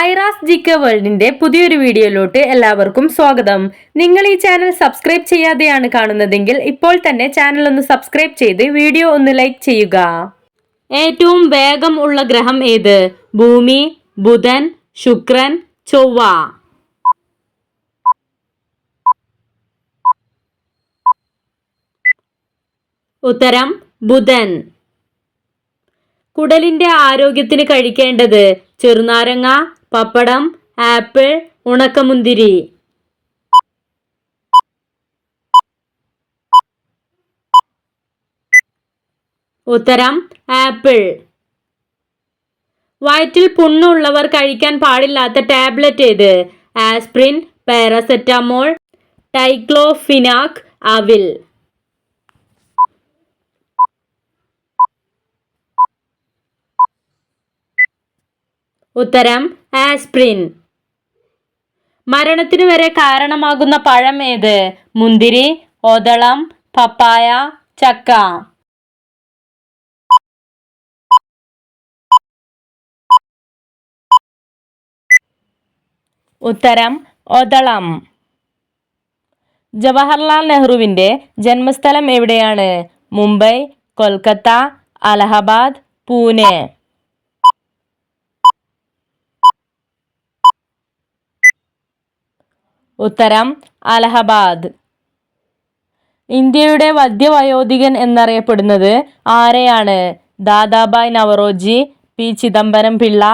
ഐറാസ് ജിക്ക വേൾഡിന്റെ പുതിയൊരു വീഡിയോയിലോട്ട് എല്ലാവർക്കും സ്വാഗതം. നിങ്ങൾ ഈ ചാനൽ സബ്സ്ക്രൈബ് ചെയ്യാതെയാണ് കാണുന്നതെങ്കിൽ ഇപ്പോൾ തന്നെ ചാനൽ ഒന്ന് സബ്സ്ക്രൈബ് ചെയ്ത് വീഡിയോ ഒന്ന് ലൈക്ക് ചെയ്യുക. ഏറ്റവും വേഗം ഉള്ള ഗ്രഹം ഏത്? ഭൂമി ബുധൻ ശുക്രൻ ചൊവ്വ. ഉത്തരം ബുധൻ. കുടലിന്റെ ആരോഗ്യത്തിന് കഴിക്കേണ്ടത് ചെറുനാരങ്ങ പപ്പടം ആപ്പിൾ ഉണക്കമുന്തിരി. ഉത്തരം ആപ്പിൾ. വയറ്റിൽ പുണ്ണുള്ളവർ കഴിക്കാൻ പാടില്ലാത്ത ടാബ്ലറ്റ് ഏത്? ആസ്പ്രിൻ പാരസെറ്റാമോൾ ടൈക്ലോഫിനാക് അവിൽ. ഉത്തരം ആസ്പ്രിൻ. മരണത്തിന് വരെ കാരണമാകുന്ന പഴം ഏത്? മുന്തിരി ഒതളം പപ്പായ ചക്ക. ഉത്തരം ഒതളം ജവഹർലാൽ നെഹ്റുവിന്റെ ജന്മസ്ഥലം എവിടെയാണ്? മുംബൈ കൊൽക്കത്ത അലഹബാദ് പൂനെ. ഉത്തരം അലഹബാദ്. ഇന്ത്യയുടെ വദ്യവയോധികൻ എന്നറിയപ്പെടുന്നത് ആരെയാണ്? Dadabhai Naoroji P. Chidambaram Pillai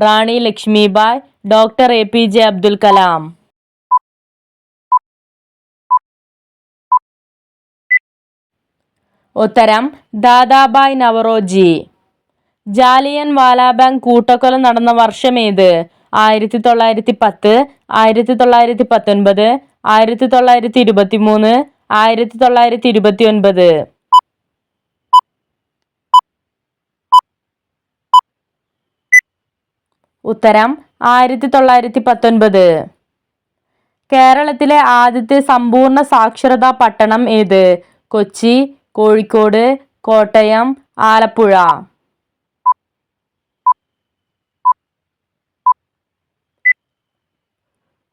Rani Lakshmibai doctor A. P. J. Abdul Kalam. ഉത്തരം ദാദാബായ് നവറോജി. ജാലിയൻ വാലാബാങ് കൂട്ടക്കൊല നടന്ന വർഷമേത് ആയിരത്തി തൊള്ളായിരത്തി പത്ത് ആയിരത്തി തൊള്ളായിരത്തി പത്തൊൻപത് ആയിരത്തി തൊള്ളായിരത്തി ഇരുപത്തി മൂന്ന് ആയിരത്തി തൊള്ളായിരത്തി ഇരുപത്തി ഒൻപത് ഉത്തരം ആയിരത്തി തൊള്ളായിരത്തി പത്തൊൻപത് കേരളത്തിലെ ആദ്യത്തെ സമ്പൂർണ സാക്ഷരതാ പട്ടണം ഏത്? കൊച്ചി കോഴിക്കോട് കോട്ടയം ആലപ്പുഴ.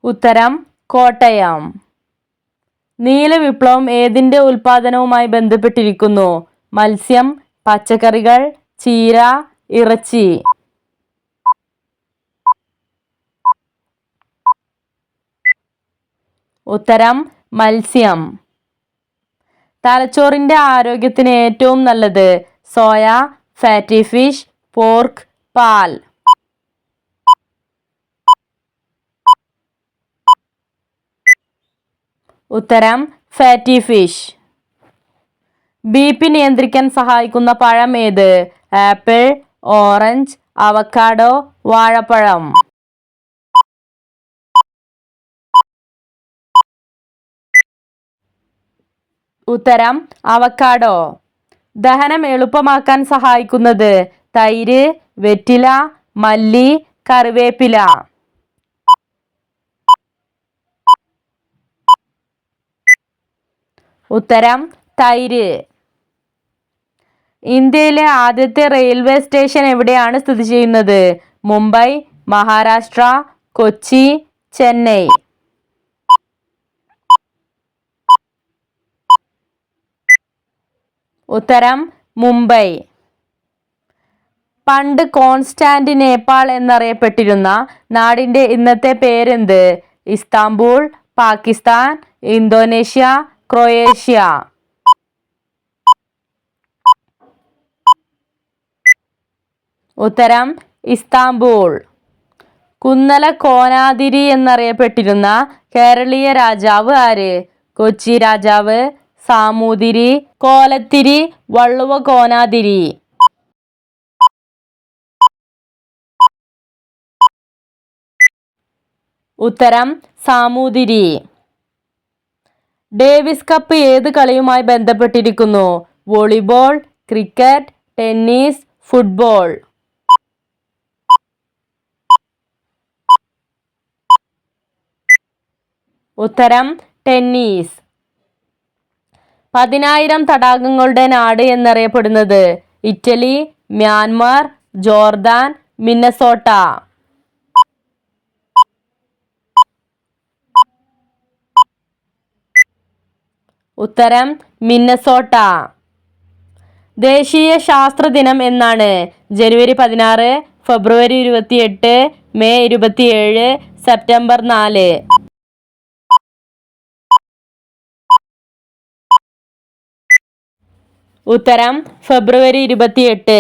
ഉത്തരം കോട്ടയം. നീല വിപ്ലവം ഏതിന്റെ ഉൽപാദനവുമായി ബന്ധപ്പെട്ടിരിക്കുന്നു? മത്സ്യം പച്ചക്കറികൾ ചീര ഇറച്ചി. ഉത്തരം മത്സ്യം. തലച്ചോറിന്റെ ആരോഗ്യത്തിന് ഏറ്റവും നല്ലത് സോയ ഫാറ്റി ഫിഷ് പോർക്ക് പാൽ. ഉത്തരം ഫാറ്റി ഫിഷ് ബി പി നിയന്ത്രിക്കാൻ സഹായിക്കുന്ന പഴം ഏത്? ആപ്പിൾ ഓറഞ്ച് അവക്കാഡോ വാഴപ്പഴം. ഉത്തരം അവക്കാഡോ. ദഹനം എളുപ്പമാക്കാൻ സഹായിക്കുന്നത് തൈര് വെറ്റില മല്ലി കറിവേപ്പില. ഉത്തരം തൈര്. ഇന്ത്യയിലെ ആദ്യത്തെ റെയിൽവേ സ്റ്റേഷൻ എവിടെയാണ് സ്ഥിതി ചെയ്യുന്നത്? മുംബൈ മഹാരാഷ്ട്ര കൊച്ചി ചെന്നൈ. ഉത്തരം മുംബൈ. പണ്ട് കോൺസ്റ്റാന്റിനേപ്പാൾ എന്നറിയപ്പെട്ടിരുന്ന നാടിന്റെ ഇന്നത്തെ പേരെന്ത്? Istanbul Pakistan Indonesia Croatia. ഉത്തരം ഇസ്താംബൂൾ. കുന്നല കോനാതിരി എന്നറിയപ്പെട്ടിരുന്ന കേരളീയ രാജാവ് ആര്? കൊച്ചി രാജാവ് സാമൂതിരി കോലത്തിരി വള്ളുവ കോനാതിരി. ഉത്തരം സാമൂതിരി. ഡേവിസ് കപ്പ് ഏത് കളിയുമായി ബന്ധപ്പെട്ടിരിക്കുന്നു? Volleyball cricket tennis football. ഉത്തരം ടെന്നീസ്. പതിനായിരം തടാകങ്ങളുടെ നാട് എന്നറിയപ്പെടുന്നത് ഇറ്റലി മ്യാൻമാർ ജോർദാൻ മിന്നസോട്ട. ഉത്തരം മിന്നസോട്ട. ദേശീയ ശാസ്ത്ര ദിനം എന്നാണ്. ജനുവരി പതിനാറ് ഫെബ്രുവരി ഇരുപത്തിയെട്ട് മെയ് ഇരുപത്തിയേഴ് സെപ്റ്റംബർ നാല്. ഉത്തരം ഫെബ്രുവരി ഇരുപത്തിയെട്ട്.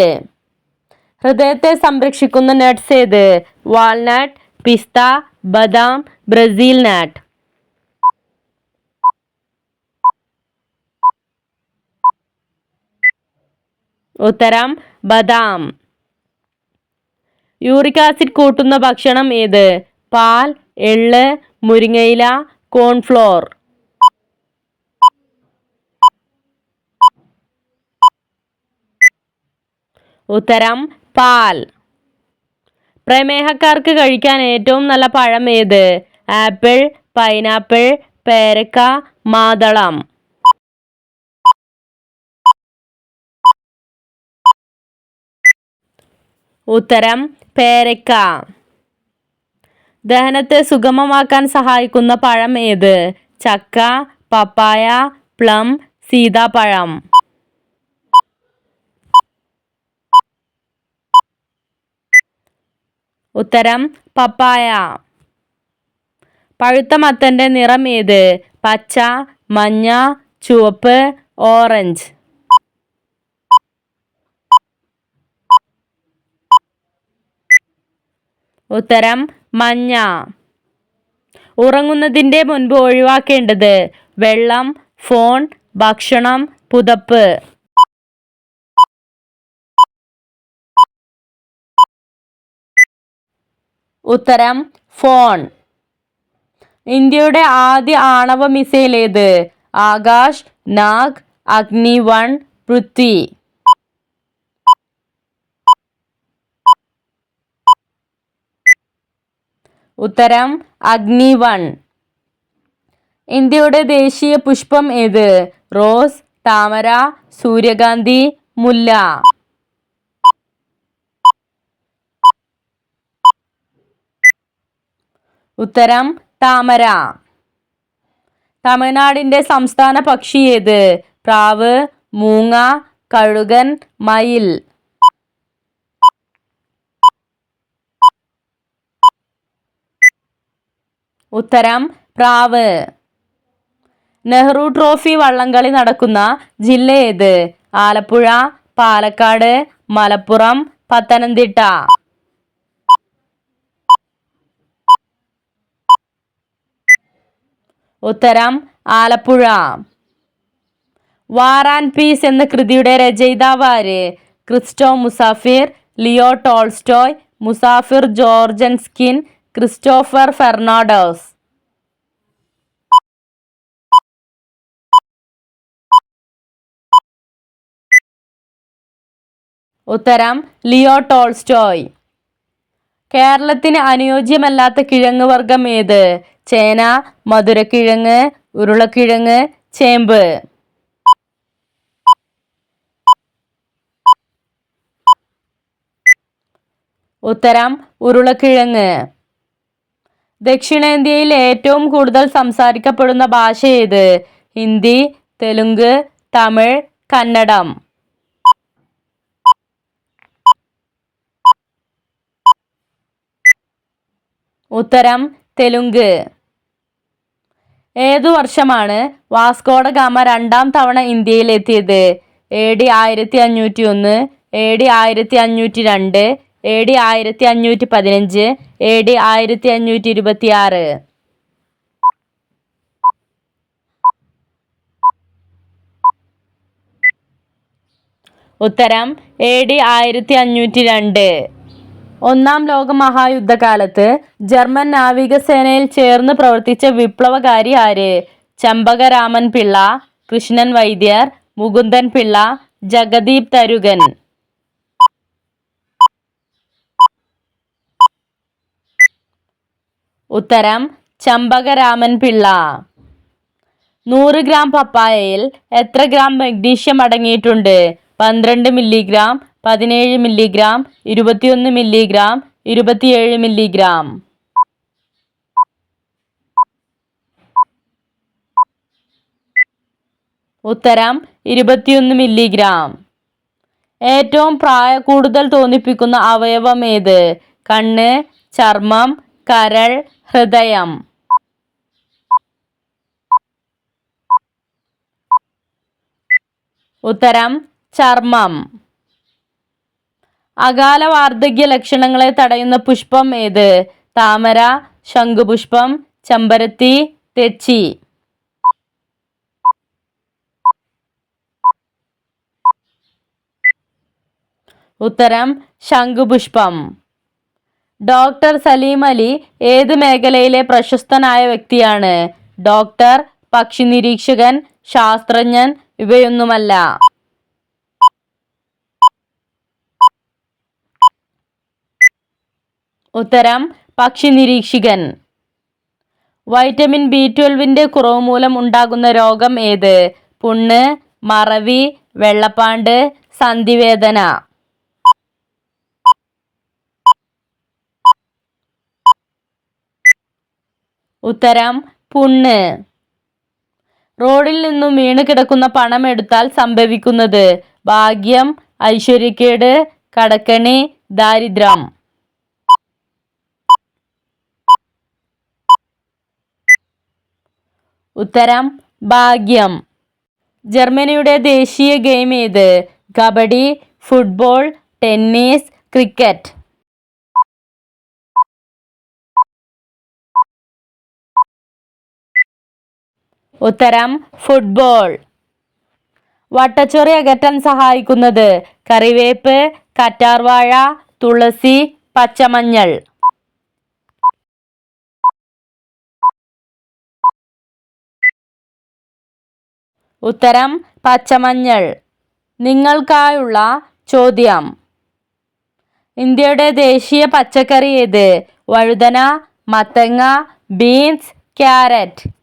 ഹൃദയത്തെ സംരക്ഷിക്കുന്ന നട്ട്സ് ഏത്? വാൾനട്ട് പിസ്ത ബദാം ബ്രസീൽ നട്ട്. ഉത്തരം ബദാം. യൂറിക് ആസിഡ് കൂട്ടുന്ന ഭക്ഷണം ഏത്? പാൽ എള്ള് മുരിങ്ങയില കോൺഫ്ലോർ. ഉത്തരം പാൽ. പ്രമേഹക്കാർക്ക് കഴിക്കാൻ ഏറ്റവും നല്ല പഴം ഏത്? ആപ്പിൾ പൈനാപ്പിൾ പേരക്ക മാതളം. ഉത്തരം പേരക്ക. ദഹനത്തെ സുഗമമാക്കാൻ സഹായിക്കുന്ന പഴം ഏത്? ചക്ക പപ്പായ പ്ലം സീതാപ്പഴം. ഉത്തരം പപ്പായ. പഴുത്ത മത്തന്റെ നിറം ഏത്? പച്ച മഞ്ഞ ചുവപ്പ് ഓറഞ്ച്. ഉത്തരം മഞ്ഞ. ഉറങ്ങുന്നതിന്റെ മുൻപ് ഒഴിവാക്കേണ്ടത് വെള്ളം ഫോൺ ഭക്ഷണം പുതപ്പ്. ഉത്തരം ഫോൺ. ഇന്ത്യയുടെ ആദ്യ ആണവ മിസൈൽ ഏത്? ആകാശ് നാഗ് അഗ്നി വൺ പൃഥ്വി. ഉത്തരം അഗ്നി വൺ. ഇന്ത്യയുടെ ദേശീയ പുഷ്പം ഏത്? റോസ് താമര സൂര്യകാന്തി മുല്ല. ഉത്തരം താമര. തമിഴ്നാടിന്റെ സംസ്ഥാന പക്ഷി ഏത്? പ്രാവ് മൂങ്ങ കഴുകൻ മയിൽ. ഉത്തരം പ്രാവ്. നെഹ്റു ട്രോഫി വള്ളംകളി നടക്കുന്ന ജില്ല ഏത്? ആലപ്പുഴ പാലക്കാട് മലപ്പുറം പത്തനംതിട്ട. ഉത്തരം ആലപ്പുഴ. ആൻഡ് പീസ് എന്ന കൃതിയുടെ രചയിതാവ് ആര്? ക്രിസ്റ്റോ മുസാഫിർ ലിയോ ടോൾസ്റ്റോയ് മുസാഫിർ ജോർജൻസ്കിൻ ക്രിസ്റ്റോഫർ ഫെർണാഡോസ് ഉത്തരം ലിയോ ടോൾസ്റ്റോയ്. കേരളത്തിന് അനുയോജ്യമല്ലാത്ത കിഴങ്ങ് വർഗം ഏത്? ചേന മധുരക്കിഴങ്ങ് ഉരുളക്കിഴങ്ങ് ചേമ്പ്. ഉത്തരം ഉരുളക്കിഴങ്ങ്. ദക്ഷിണേന്ത്യയിൽ ഏറ്റവും കൂടുതൽ സംസാരിക്കപ്പെടുന്ന ഭാഷ ഏത് ഹിന്ദി തെലുങ്ക് തമിഴ് കന്നഡം. ഉത്തരം തെലുങ്ക്. ഏതു വർഷമാണ് വാസ്കോഡ ഗാമ രണ്ടാം തവണ ഇന്ത്യയിലെത്തിയത്? എ ഡി ആയിരത്തി അഞ്ഞൂറ്റി ഒന്ന് എ ഡി ആയിരത്തി അഞ്ഞൂറ്റി രണ്ട് എ ഡി ആയിരത്തി അഞ്ഞൂറ്റി പതിനഞ്ച് എ ഡി ആയിരത്തി അഞ്ഞൂറ്റി ഇരുപത്തി ആറ് ഉത്തരം എ ഡി ആയിരത്തി അഞ്ഞൂറ്റി രണ്ട് ഒന്നാം ലോക മഹായുദ്ധകാലത്ത് ജർമ്മൻ നാവികസേനയിൽ ചേർന്ന് പ്രവർത്തിച്ച വിപ്ലവകാരി ആര്? ചമ്പകരാമൻ പിള്ള കൃഷ്ണൻ വൈദ്യർ മുകുന്ദൻ പിള്ള ജഗദീപ് തരുകൻ. ഉത്തരം ചമ്പകരാമൻ പിള്ള. നൂറ് ഗ്രാം പപ്പായയിൽ എത്ര ഗ്രാം മഗ്നീഷ്യം അടങ്ങിയിട്ടുണ്ട്? പന്ത്രണ്ട് മില്ലിഗ്രാം പതിനേഴ് മില്ലിഗ്രാം ഇരുപത്തിയൊന്ന് മില്ലിഗ്രാം ഇരുപത്തിയേഴ് മില്ലിഗ്രാം. ഉത്തരം ഇരുപത്തിയൊന്ന് മില്ലിഗ്രാം. ഏറ്റവും പ്രായ കൂടുതൽ തോന്നിപ്പിക്കുന്ന അവയവം ഏത്? കണ്ണ് ചർമ്മം കരൾ ഹൃദയം. ഉത്തരം ചർമ്മം. അകാല വാർദ്ധക്യ ലക്ഷണങ്ങളെ തടയുന്ന പുഷ്പം ഏത്? താമര ശംഖുപുഷ്പം ചെമ്പരത്തി തെച്ചി. ഉത്തരം ശംഖുപുഷ്പം. ഡോക്ടർ സലീം അലി ഏത് മേഖലയിലെ പ്രശസ്തനായ വ്യക്തിയാണ്? ഡോക്ടർ പക്ഷി നിരീക്ഷകൻ ശാസ്ത്രജ്ഞൻ ഇവയൊന്നുമല്ല. ഉത്തരം പക്ഷി നിരീക്ഷകൻ. വൈറ്റമിൻ ബി ട്വൽവിന്റെ കുറവ് മൂലം ഉണ്ടാകുന്ന രോഗം ഏത്? പുണ്ണ് മറവി വെള്ളപ്പാണ്ട് സന്ധിവേദന. ഉത്തരം പുണ്ണ്. റോഡിൽ നിന്നും വീണ് കിടക്കുന്ന പണം എടുത്താൽ സംഭവിക്കുന്നത് ഭാഗ്യം ഐശ്വര്യക്കേട് കടക്കണി ദാരിദ്ര്യം. ഉത്തരം ഭാഗ്യം. ജർമ്മനിയുടെ ദേശീയ ഗെയിം ഏത്? Kabaddi football tennis cricket. ഉത്തരം ഫുട്ബോൾ വട്ടച്ചൊറി അകറ്റാൻ സഹായിക്കുന്നത് കറിവേപ്പ് കറ്റാർവാഴ തുളസി പച്ചമഞ്ഞൾ. ഉത്തരം പച്ചമഞ്ഞൾ. നിങ്ങൾക്കായുള്ള ചോദ്യം. ഇന്ത്യയുടെ ദേശീയ പച്ചക്കറി ഏത്? വഴുതന മത്തങ്ങ ബീൻസ് ക്യാരറ്റ്.